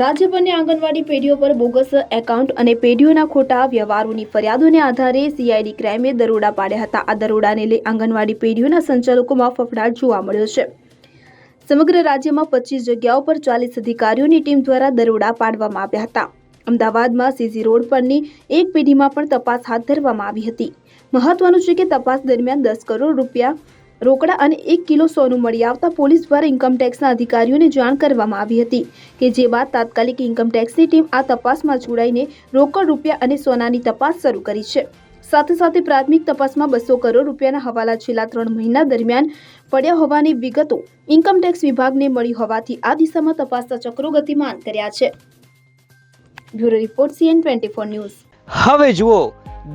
રાજ્યભરની આંગણવાડી પેઢીઓ પર bogus account અને પેઢીઓના ખોટા વ્યવહારોની ફરિયાદોને આધારે સીઆઈડી ક્રાઇમે દરોડા પાડ્યા હતા. આ દરોડાને લઈ આંગણવાડી પેઢીઓના સંચાલકોમાં ફફડાટ જોવા મળ્યો છે. સમગ્ર રાજ્યમાં પચીસ જગ્યાઓ પર ચાલીસ અધિકારીઓની ટીમ દ્વારા દરોડા પાડવામાં આવ્યા હતા. અમદાવાદમાં સીસી રોડ પરની એક પેઢીમાં પણ તપાસ હાથ ધરવામાં આવી હતી. મહત્વનું છે કે તપાસ દરમિયાન દસ કરોડ રૂપિયા રોકડા અને એક કિલો સોનું મળી આવતા પોલીસ દ્વારા ઇન્કમટેક્સના અધિકારીઓને જાણ કરવામાં આવી હતી કે જે બાદ તાત્કાલિક ઇન્કમટેક્સની ટીમ આ તપાસમાં જોડાઈને રોકડ રૂપિયા અને સોનાની તપાસ શરૂ કરી છે. સાથે સાથે પ્રાથમિક તપાસમાં બસો કરોડ રૂપિયાના હવાલા છેલ્લા ત્રણ મહિના દરમિયાન પડ્યા હોવાની વિગતો ઇન્કમટેક્સ વિભાગને મળી હોવાથી આ દિશામાં તપાસના ચક્રો ગતિમાન કર્યા છે. Bureau report CN twenty four news. હવે જુઓ,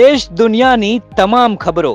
દેશ દુનિયાની તમામ ખબરો.